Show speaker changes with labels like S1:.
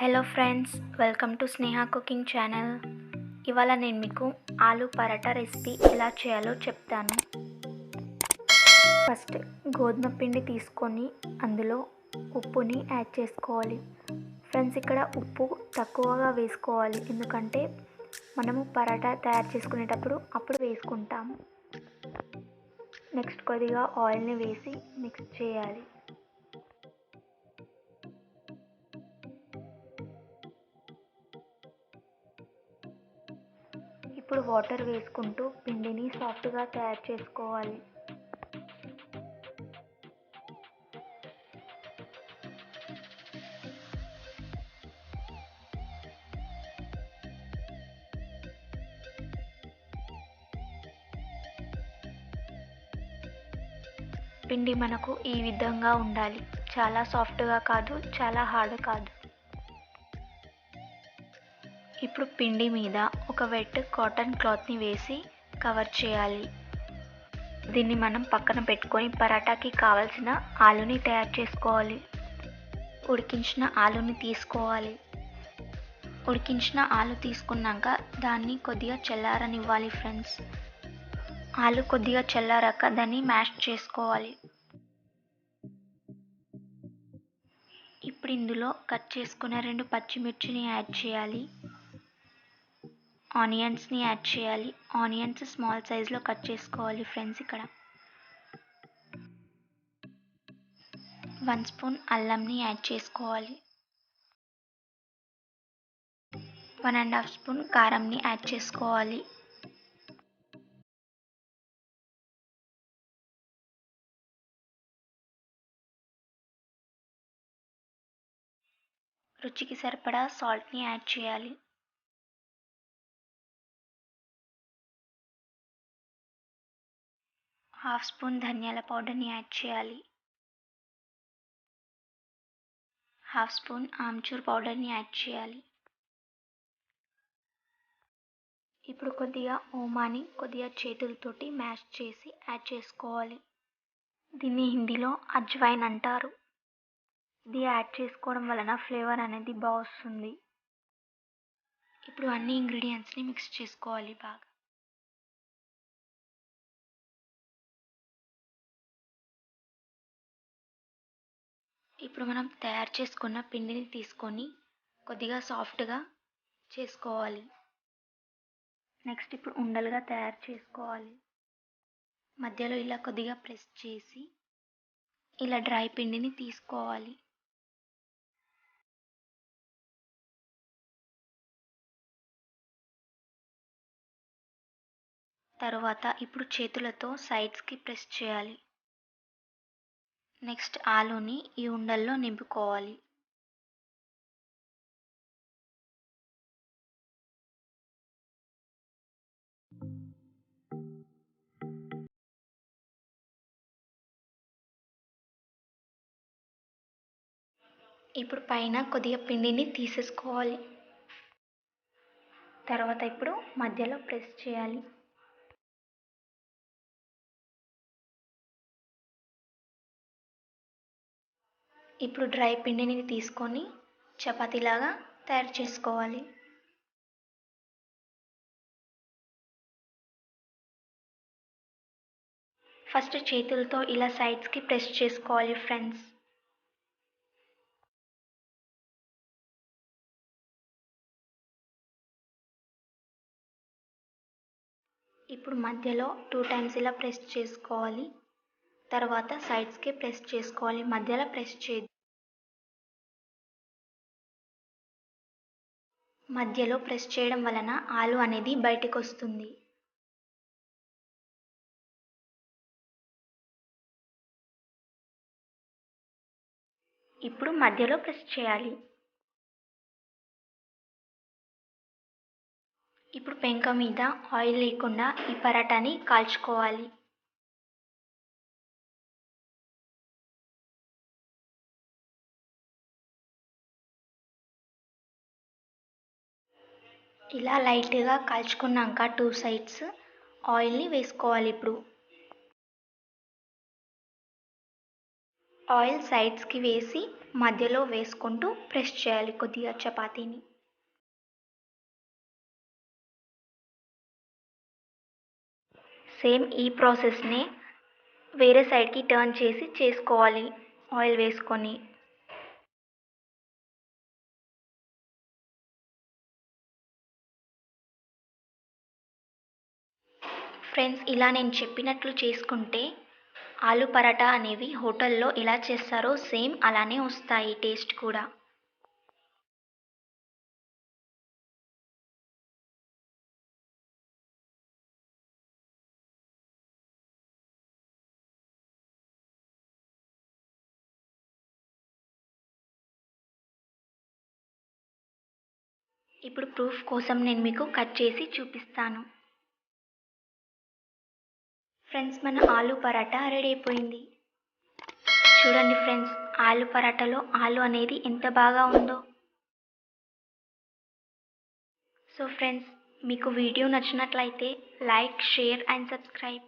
S1: Hello friends welcome to Sneha cooking channel. ఇవాళ నేను మీకు ఆలు పరాటా రెసిపీ ఎలా చేయాలో చెప్తాను. ఫస్ట్ గోధుమ పిండి తీసుకొని అందులో ఉప్పుని యాడ్ చేసుకోవాలి. ఫ్రెండ్స్ ఇక్కడ ఉప్పు తక్కువగా వేసుకోవాలి. ఎందుకంటే మనము పరాటా తయారు చేసుకునేటప్పుడు అప్పుడు వేసుకుంటాము నెక్స్ట్ కొద్దిగా ఆయిల్ని వేసి మిక్స్ చేయాలి. ఇప్పుడు వాటర్ వేసుకుంటూ పిండిని సాఫ్ట్గా తయారు చేసుకోవాలి. పిండి మనకు ఈ విధంగా ఉండాలి. చాలా సాఫ్ట్గా కాదు చాలా హార్డ్ కాదు. ఇప్పుడు పిండి మీద ఒక వెట్ కాటన్ క్లాత్ని వేసి కవర్ చేయాలి. దీన్ని మనం పక్కన పెట్టుకొని పరాటాకి కావాల్సిన ఆలుని తయారు చేసుకోవాలి. ఉడికించిన ఆలుని తీసుకోవాలి. ఉడికించిన ఆలు తీసుకున్నాక దాన్ని కొద్దిగా చల్లారనివ్వాలి ఫ్రెండ్స్. ఆలు కొద్దిగా చల్లారాక దాన్ని మ్యాష్ చేసుకోవాలి. ఇప్పుడు ఇందులో కట్ చేసుకున్న రెండు పచ్చిమిర్చిని యాడ్ చేయాలి. ఆనియన్స్ని యాడ్ చేయాలి. ఆనియన్స్ స్మాల్ సైజులో కట్ చేసుకోవాలి ఫ్రెండ్స్ ఇక్కడ. వన్ స్పూన్ అల్లంని యాడ్ చేసుకోవాలి. వన్ అండ్ హాఫ్ స్పూన్ కారంని యాడ్ చేసుకోవాలి. రుచికి సరిపడా సాల్ట్ని యాడ్ చేయాలి. హాఫ్ స్పూన్ ధనియాల పౌడర్ని యాడ్ చేయాలి. హాఫ్ స్పూన్ ఆమ్చూర్ పౌడర్ని యాడ్ చేయాలి. ఇప్పుడు కొద్దిగా ఓమాని కొద్దిగా చేతులతోటి మ్యాష్ చేసి యాడ్ చేసుకోవాలి. దీన్ని హిందీలో అజ్వైన్ అంటారు. ఇది యాడ్ చేసుకోవడం వలన ఫ్లేవర్ అనేది బాగా వస్తుంది. ఇప్పుడు అన్ని ఇంగ్రీడియంట్స్ని మిక్స్ చేసుకోవాలి బాగా. ఇప్పుడు మనం తయారు చేసుకున్న పిండిని తీసుకొని కొద్దిగా సాఫ్ట్గా చేసుకోవాలి. నెక్స్ట్ ఇప్పుడు ఉండలుగా తయారు చేసుకోవాలి. మధ్యలో ఇలా కొద్దిగా ప్రెస్ చేసి ఇలా డ్రై పిండిని తీసుకోవాలి. తరువాత ఇప్పుడు చేతులతో సైడ్స్కి ప్రెస్ చేయాలి. నెక్స్ట్ ఆలూని ఈ ఉండల్లో నింపుకోవాలి. ఇప్పుడు పైన కొద్దిగా పిండిని తీసేసుకోవాలి. తర్వాత ఇప్పుడు మధ్యలో ప్రెస్ చేయాలి. ఇప్పుడు డ్రై పిండిని తీసుకొని చపాతీలాగా తయారు చేసుకోవాలి. ఫస్ట్ చేతులతో ఇలా సైడ్స్కి ప్రెస్ చేసుకోవాలి ఫ్రెండ్స్ ఇప్పుడు మధ్యలో టూ టైమ్స్ ఇలా ప్రెస్ చేసుకోవాలి. తర్వాత సైడ్స్కి ప్రెస్ చేసుకోవాలి మధ్యలో ప్రెస్ చే మధ్యలో ప్రెస్ చేయడం వలన ఆలు అనేది బయటకు వస్తుంది. ఇప్పుడు మధ్యలో ప్రెస్ చేయాలి. ఇప్పుడు పెంక మీద ఆయిల్ లేకుండా ఈ పరాటాని కాల్చుకోవాలి. ఇలా లైట్గా కాల్చుకున్నాక టూ సైడ్స్ ఆయిల్ని వేసుకోవాలి ఇప్పుడు. ఆయిల్ సైడ్స్కి వేసి మధ్యలో వేసుకుంటూ ప్రెస్ చేయాలి కొద్దిగా చపాతీని. సేమ్ ఈ ప్రాసెస్ని వేరే సైడ్కి టర్న్ చేసి చేసుకోవాలి ఆయిల్ వేసుకొని. ఫ్రెండ్స్ ఇలా నేను చెప్పినట్లు చేసుకుంటే ఆలు పరాటా అనేవి హోటల్లో ఎలా చేస్తారో సేమ్ అలానే వస్తాయి టేస్ట్ కూడా. ఇప్పుడు ప్రూఫ్ కోసం నేను మీకు కట్ చేసి చూపిస్తాను. ఫ్రెండ్స్ మన ఆలు పరాటా రెడీ అయిపోయింది. చూడండి ఫ్రెండ్స్ ఆలు పరాటాలో ఆలు అనేది ఎంత బాగా ఉందో. సో ఫ్రెండ్స్ మీకు వీడియో నచ్చినట్లయితే లైక్ షేర్ అండ్ సబ్స్క్రైబ్.